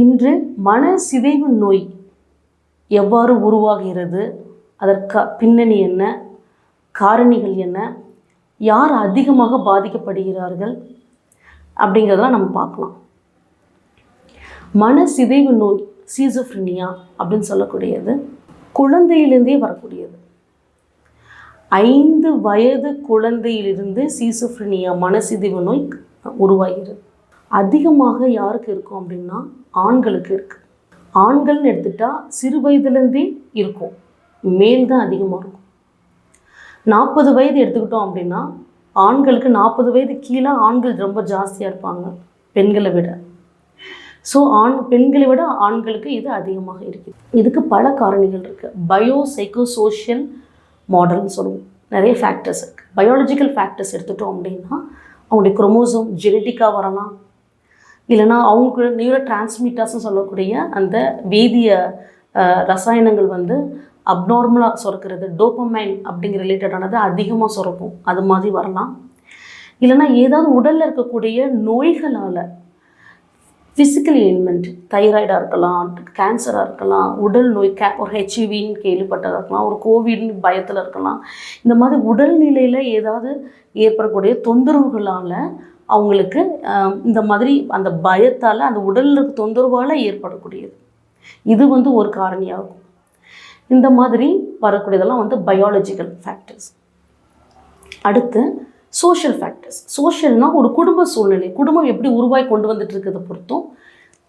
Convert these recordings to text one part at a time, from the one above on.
இன்று மன சிதைவு நோய் எவ்வாறு உருவாகிறது? அதற்கு பின்னணி என்ன? காரணிகள் என்ன? யார் அதிகமாக பாதிக்கப்படுகிறார்கள்? அப்படிங்கிறதெல்லாம் நம்ம பார்க்கலாம். மன சிதைவு நோய் சீசோஃப்ரினியா அப்படின்னு சொல்லக்கூடியது குழந்தையிலிருந்தே வரக்கூடியது. ஐந்து வயது குழந்தையிலிருந்து சீசோஃப்ரினியா மனசிதைவு நோய் உருவாகிறது. அதிகமாக யாருக்கு இருக்கும் அப்படின்னா ஆண்களுக்கு இருக்குது ஆண்கள்னு எடுத்துட்டால் சிறு வயதுலேருந்தே இருக்கும். மேல் தான் அதிகமாக இருக்கும். நாற்பது வயது எடுத்துக்கிட்டோம் அப்படின்னா ஆண்களுக்கு நாற்பது வயது கீழே ஆண்கள் ரொம்ப ஜாஸ்தியாக இருப்பாங்க பெண்களை விட. ஸோ ஆண் பெண்களை விட ஆண்களுக்கு இது அதிகமாக இருக்குது. இதுக்கு பல காரணிகள் இருக்குது பயோ சைக்கோ சோஷியல் மாடல்னு சொல்லுவோம். நிறைய ஃபேக்டர்ஸ் இருக்குது பயாலஜிக்கல் ஃபேக்டர்ஸ் எடுத்துட்டோம் அப்படின்னா அவங்களுடைய குரோமோசோம் ஜெனட்டிக்காக வரலாம். இல்லைன்னா அவங்க நியூரோ டிரான்ஸ்மிட்டர்ஸ்னு சொல்லக்கூடிய அந்த வேதிய ரசாயனங்கள் வந்து அப்நார்மலாக சுரக்கிறது டோப்பமைன் அப்படிங்கிற ரிலேட்டடானது அதிகமாக சுரக்கும். அது மாதிரி வரலாம். இல்லைன்னா ஏதாவது உடலில் இருக்கக்கூடிய நோய்களால் ஃபிசிக்கல் எயின்மெண்ட் தைராய்டாக இருக்கலாம் கேன்சராக இருக்கலாம் உடல் நோய் கே ஒரு ஹெச்இவின்னு கேள்விப்பட்டதாக இருக்கலாம் ஒரு கோவிட்னு பயத்தில் இருக்கலாம். இந்த மாதிரி உடல்நிலையில் ஏதாவது ஏற்படக்கூடிய தொந்தரவுகளால் அவங்களுக்கு இந்த மாதிரி அந்த பயத்தால் அந்த உடலுக்கு தொந்தரவால் ஏற்படக்கூடியது. இது வந்து ஒரு காரணியாகும். இந்த மாதிரி வரக்கூடியதெல்லாம் வந்து பயாலஜிக்கல் ஃபேக்டர்ஸ் அடுத்து சோஷியல் ஃபேக்டர்ஸ் சோஷியல்னால் ஒரு குடும்ப சூழ்நிலை. குடும்பம் எப்படி உருவாய் கொண்டு வந்துட்டு இருக்கிறத பொறுத்தும்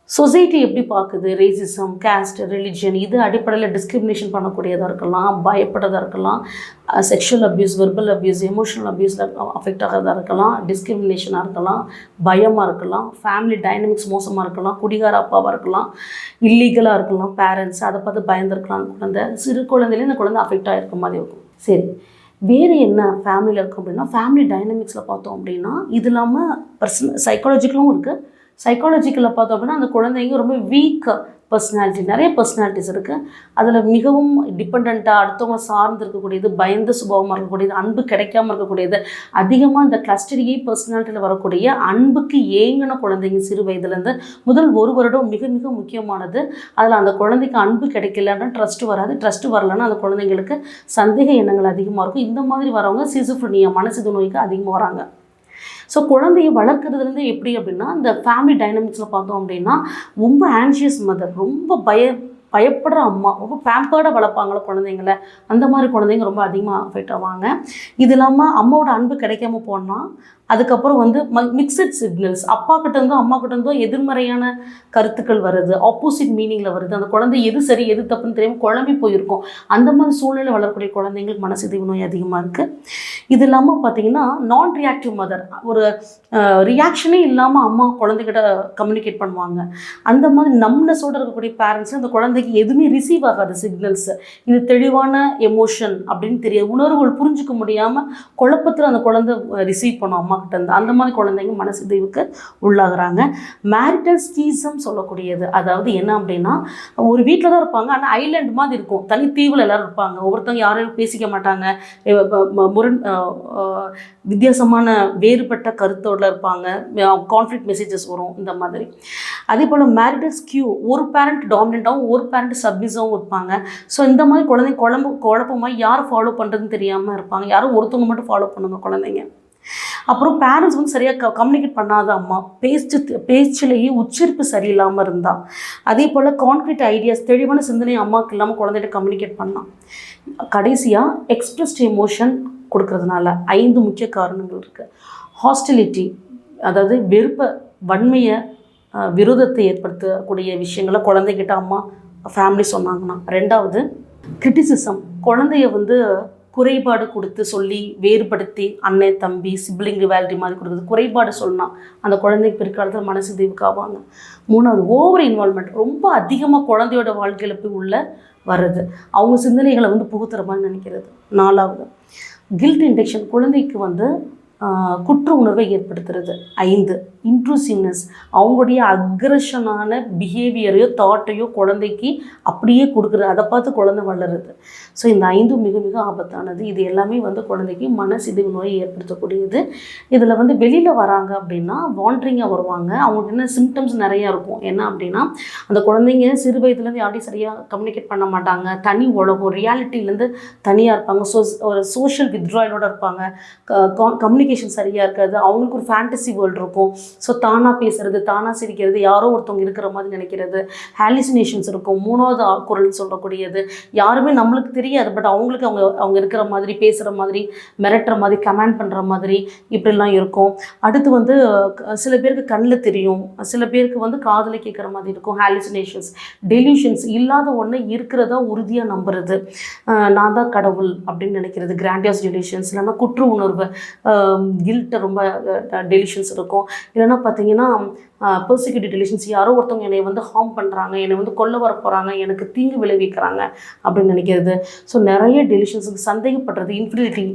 சொசைட்டி எப்படி பார்க்குது? ரேசிசம் கேஸ்ட் ரிலிஜன் இது அடிப்படையில் டிஸ்கிரிமினேஷன் பண்ணக்கூடியதாக இருக்கலாம் பயப்படுறதா இருக்கலாம் sexual abuse verbal abuse emotional அப்யூஸில் affect ஆகிறதா இருக்கலாம் டிஸ்கிரிமினேஷனாக இருக்கலாம் பயமாக இருக்கலாம் ஃபேமிலி டைனமிக்ஸ் மோசமாக இருக்கலாம் குடிகார அப்பாவாக இருக்கலாம் இல்லீகலாக இருக்கலாம் பேரண்ட்ஸ் அதை பார்த்து பயந்துருக்கலாம் குழந்தை. சிறு குழந்தையில இந்த குழந்தை அஃபெக்ட் ஆகிருக்க மாதிரி இருக்கும். சரி வேறு என்ன ஃபேமிலியில் இருக்கும் அப்படின்னா ஃபேமிலி டைனமிக்ஸில் பார்த்தோம் அப்படின்னா இது இல்லாமல் பர்சனல் சைக்காலஜிக்கலும் இருக்குது சைக்காலஜிக்கலில் பார்த்தோம் அப்படின்னா அந்த குழந்தைங்க ரொம்ப வீக் பர்சனாலிட்டி நிறைய பர்சனாலிட்டிஸ் இருக்குது அதில் மிகவும் டிபெண்ட்டாக அடுத்தவங்க சார்ந்து இருக்கக்கூடியது பயந்த சுபாவமாக இருக்கக்கூடியது அன்பு கிடைக்காம இருக்கக்கூடியது அதிகமாக இந்த கிளஸ்டரியே பர்சனாலிட்டியில் வரக்கூடிய அன்புக்கு ஏங்கின குழந்தைங்க சிறு வயதுலேருந்து முதல் ஒரு வருடம் மிக மிக முக்கியமானது. அதில் அந்த குழந்தைக்கு அன்பு கிடைக்கலன்னா ட்ரஸ்ட் வராது. ட்ரஸ்ட் வரலன்னா அந்த குழந்தைங்களுக்கு சந்தேக எண்ணங்கள் அதிகமாக இருக்கும். இந்த மாதிரி வரவங்க சிசுஃப்ரினியா மனசிது நோய்க்கு அதிகமாக வராங்க. ஸோ குழந்தைய வளர்க்குறதுலேருந்து எப்படி அப்படின்னா இந்த ஃபேமிலி டைனமிக்ஸில் பார்த்தோம் அப்படின்னா ரொம்ப ஆன்ஷியஸ் மதர் ரொம்ப பய பயப்படுற அம்மா ரொம்ப பேம்பர்டாக வளர்ப்பாங்கள குழந்தைங்கள. அந்த மாதிரி குழந்தைங்க ரொம்ப அதிகமாக அஃபெக்ட் ஆவாங்க. இது இல்லாமல் அம்மாவோட அன்பு கிடைக்காம போனால் அதுக்கப்புறம் வந்து ம மிக்சட் சிக்னல்ஸ் அப்பா கிட்டேருந்தோ அம்மா கிட்டேருந்தோ எதிர்மறையான கருத்துக்கள் வருது ஆப்போசிட் மீனிங்கில் வருது. அந்த குழந்தை எது சரி எது தப்புன்னு தெரியாமல் குழம்பி போயிருக்கும். அந்த மாதிரி சூழ்நிலை வளரக்கூடிய குழந்தைங்களுக்கு மனசிதைவு நோய் அதிகமாக இருக்குது இது இல்லாமல் பார்த்தீங்கன்னா நான் ரியாக்டிவ் மதர் ஒரு ரியாக்ஷனே இல்லாமல் அம்மா குழந்தைகிட்ட கம்யூனிகேட் பண்ணுவாங்க. அந்த மாதிரி நம்னஸோட இருக்கக்கூடிய பேரண்ட்ஸ் அந்த குழந்தைக்கு எதுவுமே ரிசீவ் ஆகாது சிக்னல்ஸ் இது தெளிவான எமோஷன் அப்படின்னு தெரியாது உணர்வுகள் புரிஞ்சுக்க முடியாமல் குழப்பத்தில் அந்த குழந்தை ரிசீவ் பண்ணும் அம்மா கிட்ட இருந்து. அந்த மாதிரி குழந்தைங்க மனசிதைவுக்கு உள்ளாகுறாங்க. மேரிட்டல் ஸ்டீசம் சொல்லக்கூடியது. அதாவது என்ன அப்படின்னா ஒரு வீட்டில் தான் இருப்பாங்க ஆனால் ஐலேண்ட் மாதிரி இருக்கும். தனி தீவில் எல்லாரும் இருப்பாங்க. ஒவ்வொருத்தவங்க யாரும் பேசிக்க மாட்டாங்க. முரண் வித்தியாசமான வேறுபட்ட கருத்தோட இருப்பாங்க. கான்ஃப்ளிக் மெசேஜஸ் வரும் இந்த மாதிரி. அதே போல் மேரிட்டல் ஸ்கியூ ஒரு பேரண்ட் டாமினண்ட்டாகவும் ஒரு பேரண்ட் சப்மிஸாகவும் இருப்பாங்க. ஸோ இந்த மாதிரி குழந்தைங்க குழம்பு குழப்பமாக யார் ஃபாலோ பண்ணுறதுன்னு தெரியாமல் இருப்பாங்க. யாரும் ஒருத்தவங்க மட்டும் ஃபாலோ பண்ணுங்க குழந்தைங்க. அப்புறம் பேரண்ட்ஸ் வந்து சரியாக கம்யூனிகேட் பண்ணாத அம்மா பேச்சு பேச்சிலேயே உச்சரிப்பு சரியில்லாமல் இருந்தா. அதே போல் கான்க்ரீட் ஐடியாஸ் தெளிவான சிந்தனை அம்மாவுக்கு இல்லாமல் குழந்தைகிட்ட கம்யூனிகேட் பண்ணலாம் கடைசியாக எக்ஸ்பிரஸ்ட் எமோஷன் கொடுக்கறதுனால ஐந்து முக்கிய காரணங்கள் இருக்குது ஹாஸ்டிலிட்டி அதாவது வெறுப்பை வன்மையை விரோதத்தை ஏற்படுத்தக்கூடிய விஷயங்களை குழந்தைகிட்ட அம்மா ஃபேமிலி சொன்னாங்கன்னா. ரெண்டாவது கிரிட்டிசிசம் குழந்தைய வந்து குறைபாடு கொடுத்து சொல்லி வேறுபடுத்தி அண்ணன் தம்பி சிப்ளிங் ரிவாலிட்டி மாதிரி கொடுக்குறது. குறைபாடு சொன்னால் அந்த குழந்தைக்கு பிற்காலத்தில் மனசு தீவுக்காவாங்க மூணாவது ஓவர் இன்வால்மெண்ட் ரொம்ப அதிகமாக குழந்தையோட வாழ்க்கையில் போய் உள்ள வர்றது. அவங்க சிந்தனைகளை வந்து புகுத்துற மாதிரி நினைக்கிறது. நாலாவது கில்ட் இண்டெக்ஷன் குழந்தைக்கு வந்து குற்ற உணர்வை ஏற்படுத்துறது. ஐந்து இன்ட்ரூசிவ்னஸ் அவங்களுடைய அக்ரஷனான பிஹேவியரையோ தாட்டையோ குழந்தைக்கு அப்படியே கொடுக்குறது அதை பார்த்து குழந்தை வளருது. ஸோ இந்த ஐந்தும் மிக மிக ஆபத்தானது. இது எல்லாமே வந்து குழந்தைக்கு மனசிதிவு நோயை ஏற்படுத்தக்கூடியது. இதில் வந்து வெளியில் வராங்க அப்படின்னா வாண்டரிங்காக வருவாங்க. அவங்களுக்கு என்ன சிம்டம்ஸ் நிறையா இருக்கும். என்ன அப்படின்னா அந்த குழந்தைங்க சிறு வயதுலேருந்து யார்ட்டையும் சரியாக கம்யூனிகேட் பண்ண மாட்டாங்க. தனி உலகம் ரியாலிட்டிலேருந்து தனியாக இருப்பாங்க. ஸோ ஒரு சோஷியல் வித்ட்ராயலோட இருப்பாங்க. கம்யூனிகேஷன் சரியாக இருக்காது. அவங்களுக்கு ஒரு ஃபேண்டசி வேர்ல்டு இருக்கும். ஸோ தானாக பேசுறது தானாக சிரிக்கிறது யாரோ ஒருத்தவங்க இருக்கிற மாதிரி நினைக்கிறது ஹாலிசினேஷன்ஸ் இருக்கும் மூணாவது குரல் சொல்லக்கூடியது. யாருமே நம்மளுக்கு தெரியாது பட் அவங்களுக்கு அவங்க அவங்க இருக்கிற மாதிரி பேசுகிற மாதிரி மிரட்டுற மாதிரி கமெண்ட் பண்ணுற மாதிரி இப்படிலாம் இருக்கும். அடுத்து வந்து க- சில பேருக்கு கண்ணில் தெரியும் சில பேருக்கு வந்து காதில் கேட்குற மாதிரி இருக்கும் ஹாலிசினேஷன்ஸ் டெலியூஷன்ஸ் இல்லாத ஒன்று இருக்கிறதா உறுதியாக நம்புறது. நான் தான் கடவுள் அப்படின்னு நினைக்கிறது கிராண்டியாஸ் டெலிஷன்ஸ் இல்லைன்னா குற்ற உணர்வு கில்ட்ட ரொம்ப டெலிஷன்ஸ் இருக்கும். இல்லைன்னா பார்த்தீங்கன்னா பர்சிக்யூட்டிவ் டெலிஷன்ஸ் யாரோ ஒருத்தவங்க என்னை வந்து ஹார்ம் பண்ணுறாங்க என்னை வந்து கொல்ல வர போகிறாங்க எனக்கு தீங்கு விளைவிக்கிறாங்க அப்படின்னு நினைக்கிறது. ஸோ நிறைய டெலிஷன்ஸுக்கு சந்தேகப்படுறது இன்ஃபினிட்டி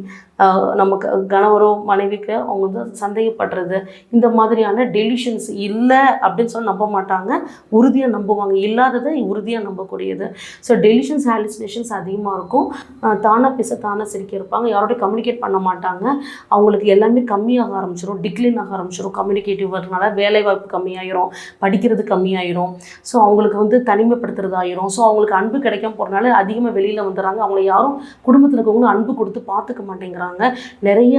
நமக்கு கணவரோ மனைவிக்கு அவங்க வந்து சந்தேகப்படுறது இந்த மாதிரியான டெலிஷன்ஸ் இல்லை அப்படின்னு சொல்லி நம்ப மாட்டாங்க. உறுதியாக நம்புவாங்க. இல்லாததை உறுதியாக நம்பக்கூடியது. ஸோ டெலிஷன்ஸ் ஹாலிசினேஷன்ஸ் அதிகமாக இருக்கும். தானாக பேச தானாக சிரிக்க இருப்பாங்க. யாரோடய கம்யூனிகேட் பண்ண மாட்டாங்க. அவங்களுக்கு எல்லாமே கம்மியாக ஆரம்பிச்சிடும் டிக்ளைன் ஆக ஆரம்பிச்சிடும் கம்யூனிகேட்டிவ் வரனால வேலைவாய்ப்பு கம்மியாயிரும். படிக்கிறது கம்மியாயிரும். ஸோ அவங்களுக்கு வந்து தனிமைப்படுத்துறதாயிரும் ஸோ அவங்களுக்கு அன்பு கிடைக்காம போகிறனால அதிகமாக வெளியில் வந்துடுறாங்க. அவங்கள யாரும் குடும்பத்தில் இருக்கவங்களும் அன்பு கொடுத்து பார்த்துக்க மாட்டேங்கிறாங்க. நிறைய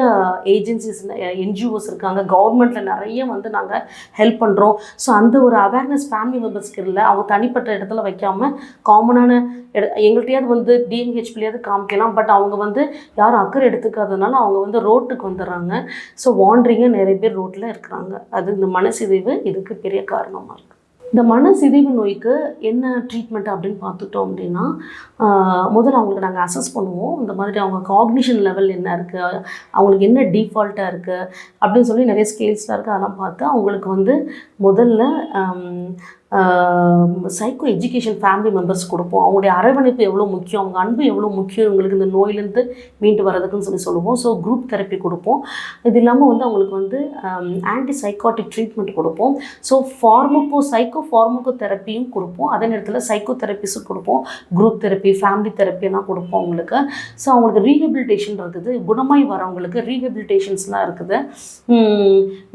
ஏஜென்சிஸ் என்ஜிஓஸ் இருக்காங்க. கவர்மெண்ட்டில் நிறைய வந்து நாங்கள் ஹெல்ப் பண்ணுறோம் ஸோ அந்த ஒரு அவேர்னஸ் ஃபேமிலி மெம்பர்ஸ்க்கு இல்லை. அவங்க தனிப்பட்ட இடத்துல வைக்காம காமனான இட எங்கள்கிட்டயாவது வந்து டிஎம்ஹெச்பிலையாவது காமிக்கலாம். பட் அவங்க வந்து யாரும் அக்கறை எடுத்துக்காததுனால அவங்க வந்து ரோட்டுக்கு வந்துடுறாங்க. ஸோ வாண்டரிங்காக நிறைய பேர் ரோட்டில் இருக்கிறாங்க. அது இந்த மனசிதைவு இதுக்கு பெரிய காரணமாக இருக்குது இந்த மனசிதைவு நோய்க்கு என்ன ட்ரீட்மெண்ட் அப்படின்னு பார்த்துட்டோம் அப்படின்னா முதல்ல அவங்களுக்கு நாங்கள் அசஸ் பண்ணுவோம். இந்த மாதிரி அவங்க காக்னிஷன் லெவல் என்ன இருக்குது அவங்களுக்கு என்ன டிஃபால்ட்டாக இருக்குது அப்படின்னு சொல்லி நிறைய ஸ்கேல்ஸ்லாம் இருக்குது அதெல்லாம் பார்த்து அவங்களுக்கு வந்து முதல்ல சைக்கோ எஜுகேஷன் ஃபேமிலி மெம்பர்ஸ் கொடுப்போம். அவங்களுடைய அரவணைப்பு எவ்வளோ முக்கியம்? அவங்க அன்பு எவ்வளோ முக்கியம்? இவங்களுக்கு இந்த நோயிலேருந்து மீண்டு வரதுக்குன்னு சொல்லி சொல்லுவோம். ஸோ குரூப் தெரப்பி கொடுப்போம். இது இல்லாமல் வந்து அவங்களுக்கு வந்து ஆன்டி சைக்காட்டிக் ட்ரீட்மெண்ட் கொடுப்போம். ஸோ ஃபார்முக்கோ சைக்கோ ஃபார்முக்கோ தெரப்பியும் கொடுப்போம். அதே நேரத்தில் சைக்கோ தெரப்பிஸும் கொடுப்போம் குரூப் தெரப்பி ஃபேமிலி தெரப்பிலாம் கொடுப்போம் அவங்களுக்கு. ஸோ அவங்களுக்கு ரீஹபிலிட்டேஷன் இருக்குது. குணமாய் வரவங்களுக்கு ரீஹபிலிட்டேஷன்ஸ்லாம் இருக்குது.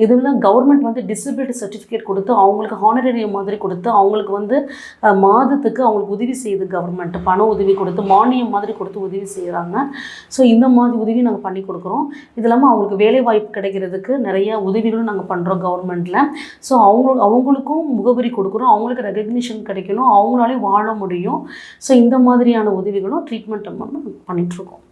இதெல்லாம் கவர்மெண்ட் வந்து டிசபிலிட்டி சர்டிஃபிகேட் கொடுத்து அவங்களுக்கு ஹானரேரியம் மாதிரி கொடுத்து அவங்களுக்கு வந்து மாதத்துக்கு அவங்களுக்கு உதவி செய்யுது கவர்மெண்ட் பண உதவி கொடுத்து மானியம் மாதிரி கொடுத்து உதவி செய்கிறாங்க ஸோ இந்த மாதிரி உதவி நாங்கள் பண்ணி கொடுக்குறோம். இது இல்லாமல் அவங்களுக்கு வேலை வாய்ப்பு கிடைக்கிறதுக்கு நிறைய உதவிகளும் நாங்கள் பண்ணுறோம் கவர்மெண்ட்டில் ஸோ அவங்க அவங்களுக்கும் முகவரி கொடுக்குறோம். அவங்களுக்கு ரெகக்னிஷன் கிடைக்கணும். அவங்களாலே வாழ முடியும். ஸோ இந்த மாதிரியான உதவிகளும் ட்ரீட்மெண்ட் பண்ணிகிட்ருக்கோம்